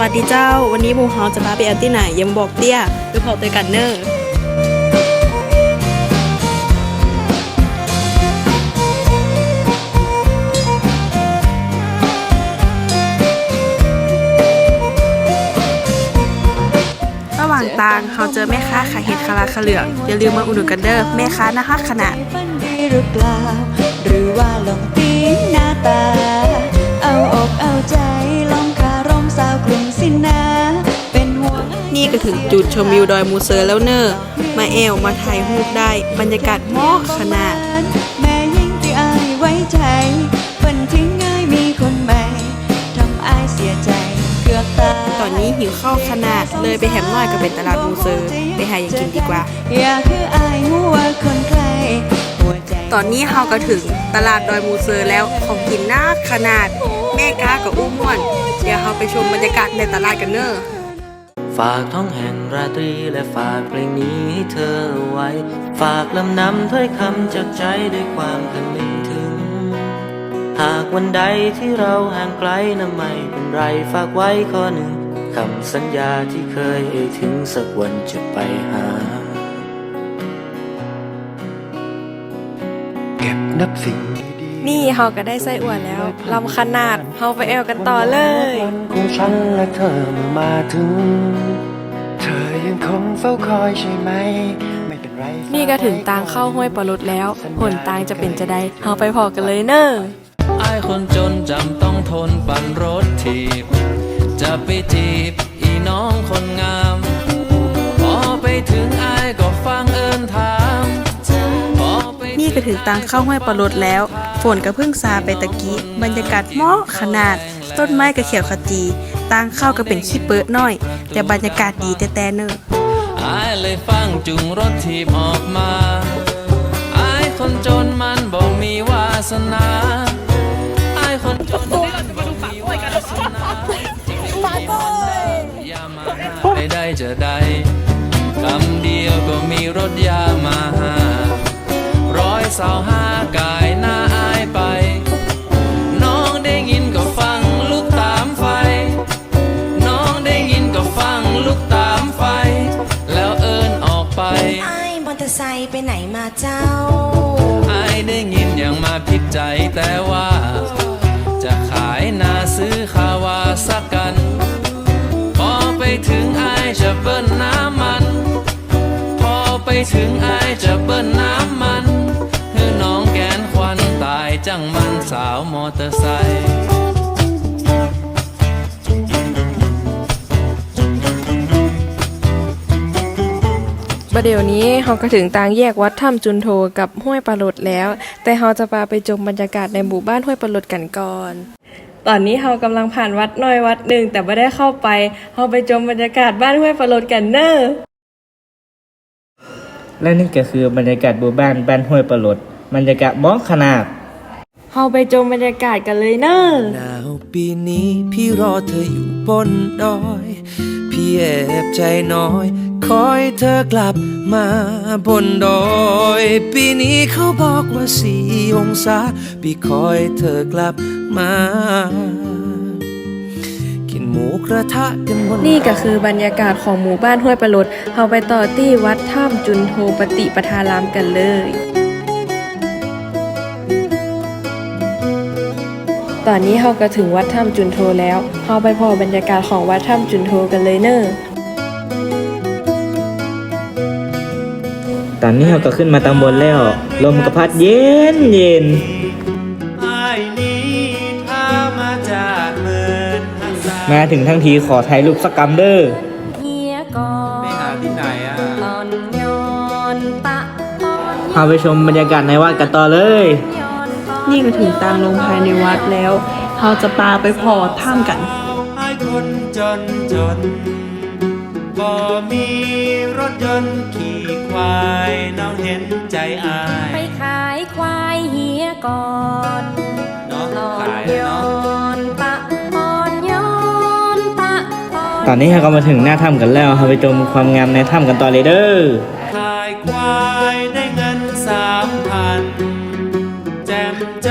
วัสดีเจ้า วันนี้มูเฮาจะพาไปแอลที่ไหนอยังบอกเตี้ยไปพอตัวกันเนอร์ระหว่างทางเขาเจอแม่ค้าขายเห็ดคาราคาเหลืองอย่าลืมมาอุดหนุนกันเด้อแม่ค้าน่าฮักขนาดหรือเปล่าหรือว่าลอง ถึงจุดชมวิวดอยมูเซอร์แล้วเนอะมาแอวมาถ่ายรูปได้บรรยากาศเหมอกขนาด แม่ยิ่งที่อายไว้ใจฝันทิ้งง่ายมีคนใหม่ทำอายเสียใจเกือบตายตอนนี้หิวข้าวขนาดเลยไปแหมน้อยก็เป็นตลาดมูเซอร์ไปหาอย่างกินดีกว่า อยากคืออายหัวคนใครหัวใจตอนนี้เฮาก็ถึงตลาดดอยมูเซอร์แล้วของกินน่าขนาด แม่ก้ากับอุ้มม่วน เดี๋ยวเฮาไปชมบรรยากาศในตลาดกันเนอะ ฝากท้องแห่งราตรีและฝากเพลงนี้ให้เธอไว้ ฝากลำนำถ้อยคำจากใจด้วยความคำนึงถึง หากวันใดที่เราห่างไกลนะไม่เป็นไรฝากไว้ข้อหนึ่งคำสัญญาที่เคยเอ่ยถึงสักวันจะไปหา เก็บนับสิ่ง นี่เฮาก็ได้ไส้อั่วแล้วลำขนาดเฮาไปแอวกันต่อเลยวันของฉันและเธอเมื่อมาถึง เธอยังคงเฝ้าคอยใช่ไหมไม่เป็นไรนี่ก็ถึงตางเข้าห้วยปลาลุดแล้วผลตางจะเป็นจะได้เฮาไปพอกันเลยเนอะอายคนจนจำต้องทนปั่นรถถีบ จะไปจีบอีน้องคนงาม พอไปถึงอายก็ฟังเอินถามพอไปนี่ก็ ถึงตางเข้าห้วยปลาลดแล้ว ฝนก็เพิ่งซาไปตะกี้ บรรยากาศเหมาะขนาด ต้นไม้ก็เขียวขจีตางเข้าก็เป็นขี้เปิดน้อย แต่บรรยากาศดีแต่แต่เนอะอายเลยฟังจุงรถถีบออกมาอายคนจนมันบอกมีวาสนาอายคนจนมันมาสนาจริงๆมันอย่ามาหาไปได้จะได้คำเดียวก็มีรถยามาหา สาวห้ากายหน้าอายไป น้องได้ยินก็ฟังลูกตามไฟ น้องได้ยินก็ฟังลูกตามไฟ แล้วเอินออกไปไอ้มอเตอร์ไซค์ไปไหนมาเจ้า อายได้ยินอย่างมาผิดใจแต่ว่ จังมันสาวมอเตอร์ไซค์ประเดี๋ยวนี้เราก็ถึงต่างแยกวัดถ้ำจุนโทกับห้วยปลาลดแล้ว แต่เราจะพาไปชมบรรยากาศในหมู่บ้านห้วยปลาลดกันก่อน ตอนนี้เรากำลังผ่านวัดน้อยวัดหนึ่งแต่ไม่ได้เข้าไปเราไปชมบรรยากาศบ้านห้วยปลาลดกันเนอะและนี่ก็คือบรรยากาศหมู่บ้านบ้านห้วยปลาลดบรรยากาศมองขนาด เราไปชมบรรยากาศกันเลยเนอะหนาวปีนี้พี่รอเธออยู่บนดอย พี่แอบใจน้อย คอยเธอกลับมาบนดอย ปีนี้เขาบอกว่าสี่องศา พี่คอยเธอกลับมา กินหมูกระทะกันบนนี่ก็คือบรรยากาศของหมู่บ้านห้วยปลาลดเราไปต่อที่วัดถ้ำจุนโทปฏิปทารามกันเลย ตอนนี้เราก็ถึงวัดถ้ำจุนโทแล้วเราไปพอบรรยากาศของวัดถ้ำจุนโทกันเลยเนอะตอนนี้เราก็ขึ้นมาตำบลแล้ว ลมกระพัดเย็นเย็นไอ้นี้ถ้ามาจากเมืองฮันซามาถึงทั้งทีขอถ่ายรูปสักกรรมเด้อเฮียก่อนไปหาที่ไหนอะตอนย้อนปะตอนพาไปชมบรรยากาศในวัดกันต่อเลยย้อ นตอนนี่ก็ถึงตางลงภายในวัดแล้วเราจะปาไปพอถ้ำกันไอ้คนจนจนก็มีรถยนต์ขี่ควายน้องเห็นใจอายไปขายควายเฮียก่อนเนาะตอนขายย้อเนาะนปะตอนย้อนปะตอนตอนนี้เราก็มาถึงหน้าถ้ำกันแล้วเราไปชมความงามในถ้ำกันต่อเลยเด้อขายควายได้เงินสามพันแจ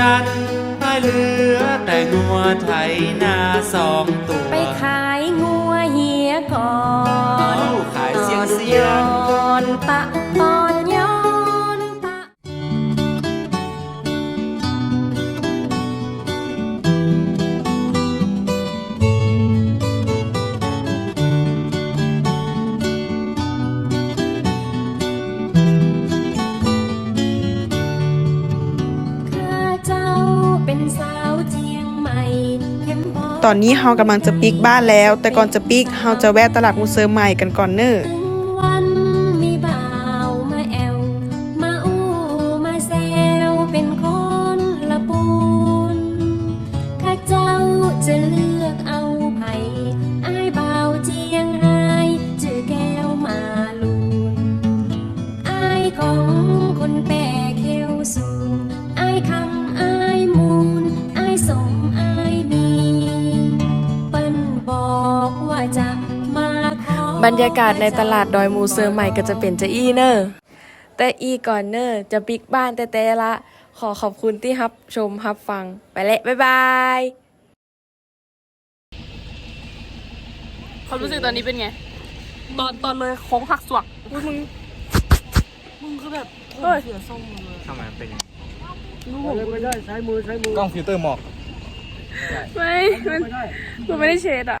กันให้เหลือแต่งัวไถนาสองตัวไปขายงัวเหียก่อนเอาขายเสียงเสียง ก่อนปะตอน อนนี้เฮากำลังจะปิกบ้านแล้ว แต่ก่อนจะปิกเฮาจะแวะตลาดมูเซอร์ใหม่กันก่อนเนอะ รรยากาศในตลาดดอยมูเซอร์ใหม่ก็จะเป็นจะอีเนอร์แต่อีก่อนเนอร์จะปิกบ้านแต่แต่ละ ขอขอบคุณที่รับชมรับฟัง ไปแล้วบ๊ายบายความรู้สึกตอนนี้เป็นไง ตอนตอนเลยโค้งหักสวักอุ๊ยมึง มึงคือแบบเฮ้ยทำไมเป็นไม่ มันมันไม่ได้เชดอะ